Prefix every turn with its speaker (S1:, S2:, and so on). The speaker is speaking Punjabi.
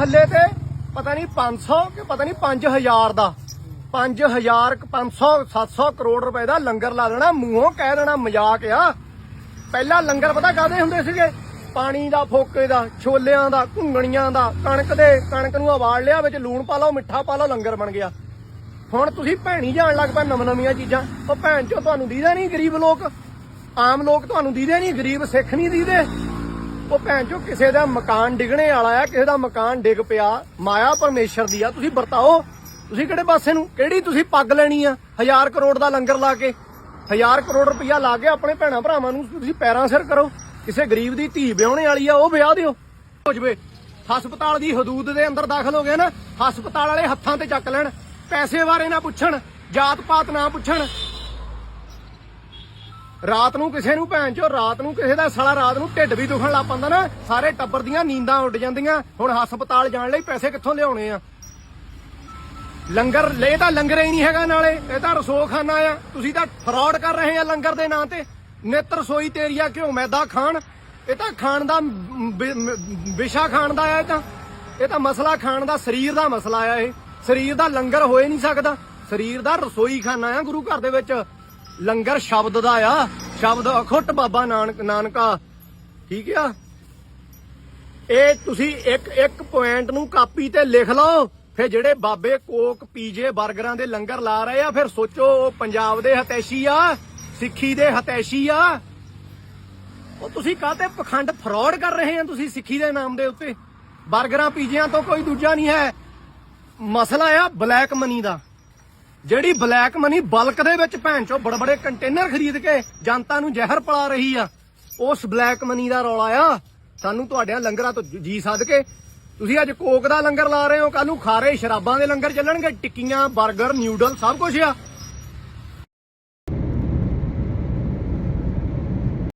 S1: ਹੱਲੇ ਤੇ ਪਤਾ ਨਹੀਂ 500 ਕਿ ਪਤਾ ਨਹੀਂ 5000 ਦਾ। 5000 500 700 ਕਰੋੜ ਰੁਪਏ ਦਾ ਲੰਗਰ ਲਾ ਦੇਣਾ, ਮੂੰਹੋਂ ਕਹਿ ਦੇਣਾ ਮਜ਼ਾਕ ਆ। ਪਹਿਲਾਂ ਲੰਗਰ ਪਤਾ ਕਾਦੇ ਹੁੰਦੇ ਸੀਗੇ? ਪਾਣੀ ਦਾ, ਫੋਕੇ ਦਾ, ਛੋਲਿਆਂ ਦਾ, ਘੁੰਗਣੀਆਂ ਦਾ, ਕਣਕ ਦੇ, ਕਣਕ ਨੂੰ ਉਬਾਲ ਲਿਆ, ਵਿੱਚ ਲੂਣ ਪਾ ਲਓ, ਮਿੱਠਾ ਪਾ ਲਓ, ਲੰਗਰ ਬਣ ਗਿਆ। ਹੁਣ ਤੁਸੀਂ ਭੈਣੀ ਜਾਣ ਲੱਗ ਪਏ ਨਵ ਨਵੀਆਂ ਚੀਜ਼ਾਂ। ਉਹ ਭੈਣ ਚੋ ਤੁਹਾਨੂੰ ਦੀਦਾ ਨਹੀਂ ਗਰੀਬ ਲੋਕ। ਆਮ ਲੋਕ ਤੁਹਾਨੂੰ ਦੀਦੇ ਨਹੀਂ, ਗਰੀਬ ਸਿੱਖ ਨਹੀਂ ਦੀਦੇ। ਉਹ ਭੈਣ ਚੋ ਕਿਸੇ ਦਾ ਮਕਾਨ ਡਿੱਗਣੇ ਵਾਲਾ ਆ, ਕਿਸੇ ਦਾ ਮਕਾਨ ਡਿੱਗ ਪਿਆ, ਮਾਇਆ ਪਰਮੇਸ਼ਰ ਦੀ ਆ, ਤੁਸੀਂ ਵਰਤਾਓ। ਤੁਸੀਂ ਕਿਹੜੇ ਪਾਸੇ ਨੂੰ? ਕਿਹੜੀ ਤੁਸੀਂ ਪੱਗ ਲੈਣੀ ਆ? ਹਜ਼ਾਰ ਕਰੋੜ ਦਾ ਲੰਗਰ ਲਾ ਕੇ, ਹਜ਼ਾਰ ਕਰੋੜ ਰੁਪਇਆ ਲਾ ਕੇ ਆਪਣੇ ਭੈਣਾਂ ਭਰਾਵਾਂ ਨੂੰ ਤੁਸੀਂ ਪੈਰਾਂ ਸਿਰ ਕਰੋ। ਕਿਸੇ ਗਰੀਬ ਦੀ ਧੀ ਵਿਆਹਣੇ ਵਾਲੀ ਆ, ਉਹ ਵਿਆਹ ਦਿਓ। ਹੋ ਜਵੇ, ਹਸਪਤਾਲ ਦੀ ਹਦੂਦ ਦੇ ਅੰਦਰ ਦਾਖਲ ਹੋ ਗਏ ਨਾ, ਹਸਪਤਾਲ ਵਾਲੇ ਹੱਥਾਂ ਤੇ ਚੱਕ ਲੈਣ, ਪੈਸੇ ਬਾਰੇ ਨਾ ਪੁੱਛਣ ਜਾਤ ਪਾਤ ਨਾ ਪੁੱਛਣ ਰਾਤ ਨੂੰ ਕਿਸੇ ਨੂੰ ਭੈਣ ਚੋ, ਰਾਤ ਨੂੰ ਕਿਸੇ ਦਾ ਸਾਲਾ ਰਾਤ ਨੂੰ ਢਿੱਡ ਵੀ ਦੁਖਣ ਲੱਗ ਪੈਂਦਾ ਨਾ, ਸਾਰੇ ਟੱਬਰ ਦੀਆਂ ਨੀਂਦਾਂ ਉੱਡ ਜਾਂਦੀਆਂ। ਹੁਣ ਹਸਪਤਾਲ ਜਾਣ ਲਈ ਪੈਸੇ ਕਿੱਥੋਂ ਲਿਆਉਣੇ ਆ? ਲੰਗਰ ਲੈ ਤਾਂ ਲੰਗਰ ਹੀ ਨਹੀਂ ਹੈਗਾ ਨਾਲੇ, ਇਹ ਤਾਂ ਰਸੋਖਾਨਾ ਆ। ਤੁਸੀਂ ਤਾਂ ਫਰਾਡ ਕਰ ਰਹੇ ਆ ਲੰਗਰ ਦੇ ਨਾਂ ਤੇ। ਨਿੱਤ ਰਸੋਈ ਤੇਰੀਆ ਘਿਓ ਮੈਦਾ ਖਾਣ, ਇਹ ਤਾਂ ਖਾਣ ਦਾ ਵਿਸ਼ਾ ਖਾਣ ਦਾ ਆ ਇਹ ਤਾਂ। ਇਹ ਤਾਂ ਮਸਲਾ ਖਾਣ ਦਾ, ਸਰੀਰ ਦਾ ਮਸਲਾ ਆ ਇਹ। ਸਰੀਰ ਦਾ ਲੰਗਰ ਹੋਏ ਨਹੀਂ ਸਕਦਾ। ਸਰੀਰ ਦਾ ਰਸੋਈ ਖਾਨਾ ਆ ਗੁਰੂ ਘਰ ਦੇ ਵਿੱਚ। ਲੰਗਰ ਸ਼ਬਦ ਦਾ ਆ। ਸ਼ਬਦ ਅਖੁੱਟ ਬਾਬਾ ਨਾਨਕ ਨਾਨਕਾ। ਠੀਕ ਆ? ਇਹ ਤੁਸੀਂ ਇੱਕ ਇੱਕ ਪੁਆਇੰਟ ਨੂੰ ਕਾਪੀ ਤੇ ਲਿਖ ਲਓ। ਫਿਰ ਜਿਹੜੇ ਬਾਬੇ ਕੋਕ ਪੀਜੇ 버ਗਰਾਂ ਦੇ ਲੰਗਰ ਲਾ ਰਹੇ ਆ, ਫਿਰ ਸੋਚੋ ਉਹ ਪੰਜਾਬ ਦੇ ਹਤੈਸ਼ੀ ਆ, ਸਿੱਖੀ ਦੇ ਹਤੈਸ਼ੀ ਆ। ਉਹ ਤੁਸੀਂ ਕਾਹਤੇ ਪਖੰਡ ਫਰਾਡ ਕਰ ਰਹੇ ਆ ਤੁਸੀਂ ਸਿੱਖੀ ਦੇ ਨਾਮ ਦੇ ਉੱਤੇ? 버ਗਰਾਂ ਪੀਜਿਆਂ ਤੋਂ ਕੋਈ ਦੂਜਾ ਨਹੀਂ ਹੈ। ਮਸਲਾ ਆ ਬਲੈਕ ਮਨੀ ਦਾ। ਜਿਹੜੀ ਬਲੈਕ ਮਨੀ ਬਲਕ ਦੇ ਵਿੱਚ ਭੈਣ ਚੋ ਬੜੇ ਬੜੇ ਕੰਟੇਨਰ ਖਰੀਦ ਕੇ ਜਨਤਾ ਨੂੰ ਜ਼ਹਿਰ ਪਲਾ ਰਹੀ ਆ, ਉਸ ਬਲੈਕ ਮਨੀ ਦਾ ਰੌਲਾ ਆ। ਸਾਨੂੰ ਤੁਹਾਡਿਆਂ ਲੰਗਰਾਂ ਤੋਂ ਜੀ ਸੱਦ ਕੇ, ਤੁਸੀਂ ਅੱਜ ਕੋਕ ਦਾ ਲੰਗਰ ਲਾ ਰਹੇ ਹੋ ਕੱਲ ਨੂੰ ਖਾਰੇ ਸ਼ਰਾਬਾਂ ਦੇ ਲੰਗਰ ਚੱਲਣਗੇ, ਟਿੱਕੀਆਂ 버ਗਰ ਨਿਊਡਲ ਸਭ ਕੁਝ ਆ।